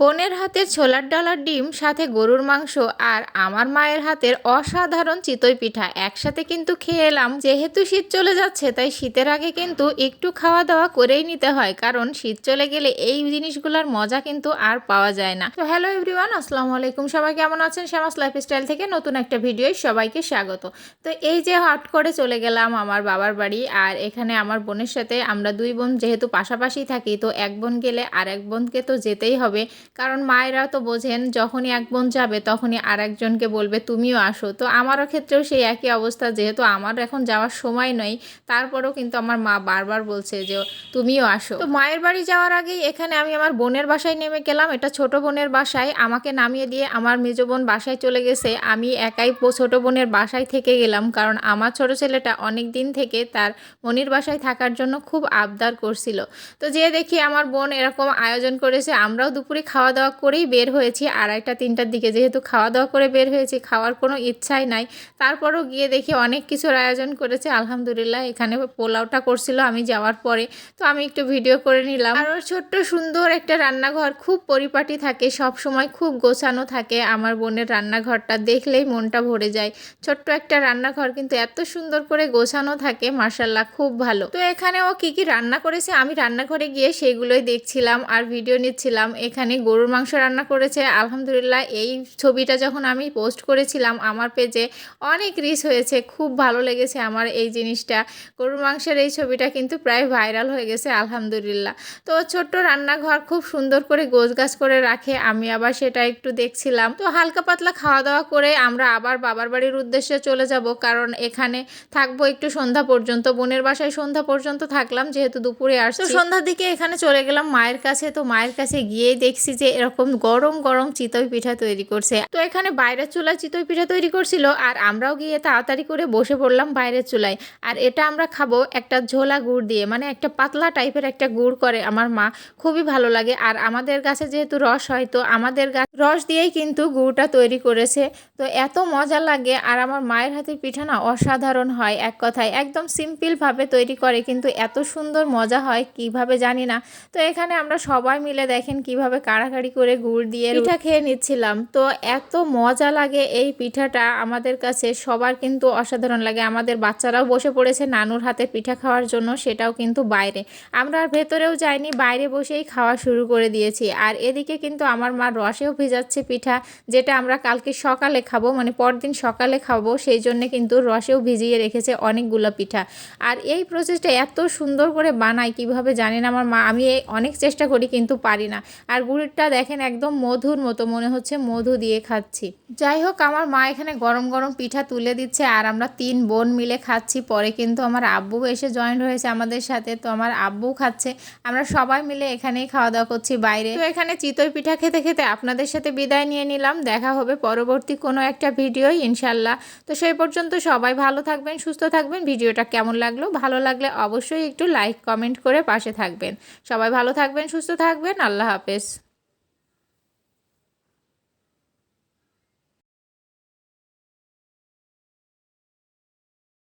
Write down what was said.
বোনের হাতের ছোলার ডালার ডিম, সাথে গরুর মাংস আর আমার মায়ের হাতের অসাধারণ চিতই পিঠা একসাথে কিন্তু খেয়ে এলাম। যেহেতু শীত চলে যাচ্ছে, তাই শীতের আগে কিন্তু একটু খাওয়া দাওয়া করেই নিতে হয়, কারণ শীত চলে গেলে এই জিনিসগুলোর মজা কিন্তু আর পাওয়া যায় না। তো হ্যালো এভরিওয়ান, আসসালামু আলাইকুম। সবাই কেমন আছেন? শ্যামাস লাইফস্টাইল থেকে নতুন একটা ভিডিও সবাইকে স্বাগত। তো এই যে হট করে চলে গেলাম আমার বাবার বাড়ি, আর এখানে আমার বোনের সাথে আমরা দুই বোন যেহেতু পাশাপাশি থাকি, তো এক বোন গেলে আর এক বোনকে তো যেতেই হবে। কারণ মায়েরা তো বোঝেন যখনই এক বোন যাবে তখনই আর একজনকে বলবে, তুমিও আসো। তো আমারও ক্ষেত্রেও সেই একই অবস্থা, যেহেতু আমার এখন যাওয়ার সময় নয় তারপরেও কিন্তু আমার মা বারবার বলছে যে, তুমিও আসো। তো মায়ের বাড়ি যাওয়ার আগেই এখানে আমি আমার বোনের বাসায় নেমে গেলাম, এটা ছোট বোনের বাসায়, আমাকে নামিয়ে দিয়ে আমার মেজ বোন বাসায় চলে গেছে, আমি একাই ছোট বোনের বাসায় থেকে গেলাম, কারণ আমার ছোট ছেলেটা অনেক দিন থেকে তার মনির বাসায় থাকার জন্য খুব আবদার করছিল। তো যে দেখি আমার বোন এরকম আয়োজন করেছে, আমরাও দুপুরে খাওয়া দাওয়া করেই বের হয়েছি। আড়াইটা তিনটার দিকে যেহেতু খাওয়া দাওয়া করে বের হয়েছি, খাওয়ার কোনো ইচ্ছাই নাই। তারপরও গিয়ে দেখি অনেক কিছুর আয়োজন করেছে। আলহামদুলিল্লাহ, এখানে পোলাওটা করছিল আমি যাওয়ার পরে। তো আমি একটু ভিডিও করে নিলাম। আর ওর ছোট্ট সুন্দর একটা রান্নাঘর খুব পরিপাটি থাকে সব সময় খুব গোছানো থাকে। আমার বোনের রান্নাঘরটা দেখলেই মনটা ভরে যায়। ছোট্ট একটা রান্নাঘর কিন্তু এত সুন্দর করে গোছানো থাকে মার্শাল্লাহ খুব ভালো। তো এখানে ও কি কি রান্না করেছে, আমি রান্নাঘরে গিয়ে সেগুলোই দেখছিলাম আর ভিডিও নিচ্ছিলাম। এখানে গরুর মাংস রান্না করেছে। আলহামদুলিল্লাহ এই ছবিটা যখন আমি পোস্ট করেছিলাম আমার পেজে অনেক রিচ হয়েছে। খুব ভালো লেগেছে আমার এই জিনিসটা। গরুর মাংসের এই ছবিটা কিন্তু প্রায় ভাইরাল হয়ে গেছে আলহামদুলিল্লাহ। তো ছোট্ট রান্নাঘর খুব সুন্দর করে গোছ গাছ করে রাখে আমি আবার সেটা একটু দেখছিলাম। তো হালকা পাতলা খাওয়া দাওয়া করে আমরা আবার বাবার বাড়ির উদ্দেশ্যে চলে যাব কারণ এখানে থাকব একটু সন্ধ্যা পর্যন্ত। বোনের বাসায় সন্ধ্যা পর্যন্ত থাকলাম যেহেতু দুপুরে আসছি। সন্ধ্যার দিকে এখানে চলে গেলাম মায়ের কাছে। তো মায়ের কাছে গিয়েই দেখছি যে এরকম গরম গরম চিতই পিঠা তৈরি করছে। তো এখানে বাইরের চুলায় চিতই পিঠা তৈরি করছিল আর আমরাও গিয়ে তাড়াতাড়ি করে বসে পড়লাম বাইরের চুলায়। আর এটা আমরা খাব একটা ঝোলা গুড় দিয়ে মানে একটা পাতলা টাইপের একটা গুড় করে আমার মা, খুবই ভালো লাগে। আর আমাদের গাছে যেহেতু রস হয়, তো আমাদের গাছ রস দিয়েই কিন্তু গুড়টা তৈরি করেছে। তো এত মজা লাগে আর আমার মায়ের হাতের পিঠা না অসাধারণ হয় এক কথায়। একদম সিম্পলভাবে তৈরি করে, কিন্তু এত সুন্দর মজা হয় কীভাবে জানি না। তো এখানে আমরা সবাই মিলে দেখেন কীভাবে কাড়াকাড়ি করে গুড় দিয়ে পিঠা খেয়ে নিচ্ছিলাম। তো এত মজা লাগে এই পিঠাটা আমাদের কাছে। সবার কিন্তু অসাধারণ লাগে। আমাদের বাচ্চারাও বসে পড়েছে নানুর হাতে পিঠা খাওয়ার জন্য সেটাও কিন্তু বাইরে। আমরা আর ভেতরেও যাইনি বাইরে বসেই খাওয়া শুরু করে দিয়েছি। আর এদিকে কিন্তু আমার মা রসেও ভিজাচ্ছে পিঠা যেটা আমরা কালকে সকালে খাব মানে পরদিন সকালে খাব সেই জন্য কিন্তু রসেও ভিজিয়ে রেখেছে অনেকগুলো পিঠা। আর এই প্রসেসটা এত সুন্দর করে বানায় কীভাবে জানেন আমার মা আমি এই অনেক চেষ্টা করি কিন্তু পারি না। আর গুড়টা দেখেন একদম মধুর মতো, মনে হচ্ছে মধু দিয়ে খাচ্ছি। যাই হোক, আমার মা এখানে গরম গরম পিঠা তুলে দিচ্ছে আর আমরা তিন বোন মিলে খাচ্ছি। পরে কিন্তু আমার আব্বু এসে জয়েন হয়েছে আমাদের সাথে, তো আমার আব্বু খাচ্ছে। আমরা সবাই মিলে এখানেই খাওয়া দাওয়া করছি বাইরে। তো এখানে চিতই পিঠা খেতে খেতে আপনাদের সাথে বিদায় নিয়ে নিলাম। দেখা হবে পরবর্তী কোনো একটা ভিডিও ইনশাল্লাহ। তো সেই পর্যন্ত সবাই ভালো থাকবেন, সুস্থ থাকবেন। ভিডিওটা কেমন লাগল? ভালো লাগলে অবশ্যই একটু লাইক কমেন্ট করে পাশে থাকবেন। সবাই ভালো থাকবেন, সুস্থ থাকবেন। আল্লাহ হাফেজ।